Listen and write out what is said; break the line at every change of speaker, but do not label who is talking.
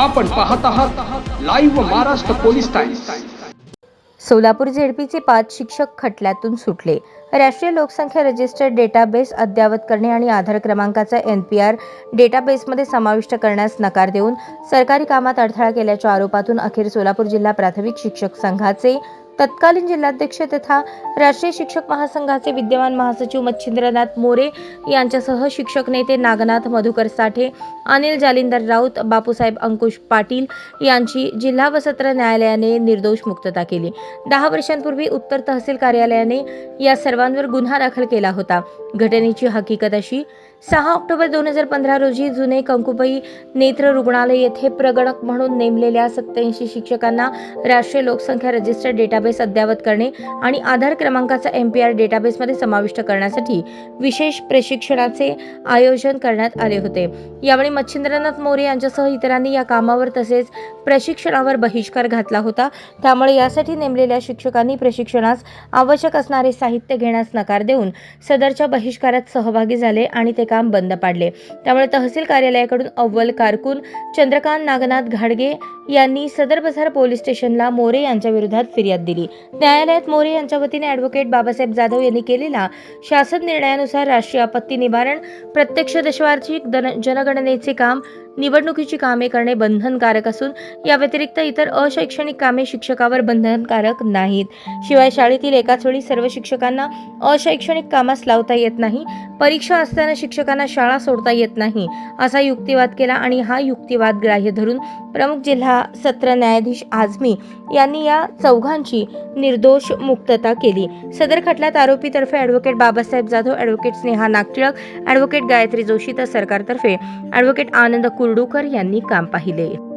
आपण पाहत आहात live Maharashtra police times
Solapur झेडपीचे पाच शिक्षक खटल्यातून सुटले. राष्ट्रीय लोकसंख्या रजिस्टर डेटाबेस अद्ययावत करणे आणि आधार क्रमांकाचा एन पी आर डेटाबेसमध्ये समाविष्ट करण्यास नकार देऊन सरकारी कामात अडथळा केल्याच्या आरोपातून अखेर सोलापूर जिल्हा प्राथमिक शिक्षक संघाचे तत्कालीन जिल्हाध्यक्ष तथा राष्ट्रीय शिक्षक महासंघाचे विद्यमान महासचिव मच्छिंद्रनाथ मोरे यांच्यासह शिक्षक नेते नागनाथ मधुकर साठे अनिल जालिंदर राऊत बापूसाहेब अंकुश पाटील यांची जिल्हा व सत्र न्यायालयाने निर्दोष मुक्तता केली. दहा वर्षांपूर्वी उत्तर तहसील कार्यालयाने या सर्वांवर गुन्हा दाखल केला होता. घटनेची हकीकत अशी सहा ऑक्टोबर दोन हजार पंधरा रोजी जुने कंकुबाई नेत्र रुग्णालय येथे प्रगणक म्हणून नेमलेल्या सत्याऐंशी शिक्षकांना राष्ट्रीय लोकसंख्या रजिस्टर डेटाबेस अद्ययावत करणे आणि आधार क्रमांकाचा एम पी आर डेटाबेसमध्ये समाविष्ट करण्यासाठी विशेष प्रशिक्षणाचे आयोजन करण्यात आले होते. यावेळी मच्छिंद्रनाथ मोरे यांच्यासह इतरांनी या कामावर तसेच प्रशिक्षणावर बहिष्कार घातला होता. त्यामुळे यासाठी नेमलेल्या शिक्षकांनी प्रशिक्षणास आवश्यक असणारे साहित्य घेण्यास नकार देऊन सदरच्या बहिष्कारात सहभागी झाले आणि ते काम बंद पाडले. त्यामुळे तहसील कार्यालयाकडून अव्वल कारकून चंद्रकांत नागनाथ घाडगे यांनी सदर बझार पोलीस स्टेशनला मोरे यांच्या विरोधात फिर्याद दिली. न्यायालयात मोरे यांच्या वतीने ॲडव्होकेट बाबासाहेब जाधव यांनी केलेला शासन निर्णयानुसार राष्ट्रीय आपत्ती निवारण प्रत्यक्ष दशवार्षिक जनगणनेचे काम निवडणुकीची कामे करणे बंधनकारक असून या व्यतिरिक्त इतर अशैक्षणिक कामे शिक्षकावर बंधनकारक नाहीत. शिवाय शाळेतील एकाच वेळी सर्व शिक्षकांना अशैक्षणिक कामास लावता येत नाही परीक्षा असताना शिक्षकांना शाळा सोडता येत नाही असा युक्तिवाद केला आणि हा युक्तिवाद ग्राह्य धरून प्रमुख जिल्हा सत्र न्यायाधीश आझमी यांनी या चौघांची निर्दोष मुक्तता केली. सदर खटल्यात आरोपीतर्फे advocate Babasaheb Jadhav advocate Sneha Nagtilak advocate Gayatri Joshi तर सरकारतर्फे ॲडव्होकेट आनंद कुर्डूकर यांनी काम पाहिले.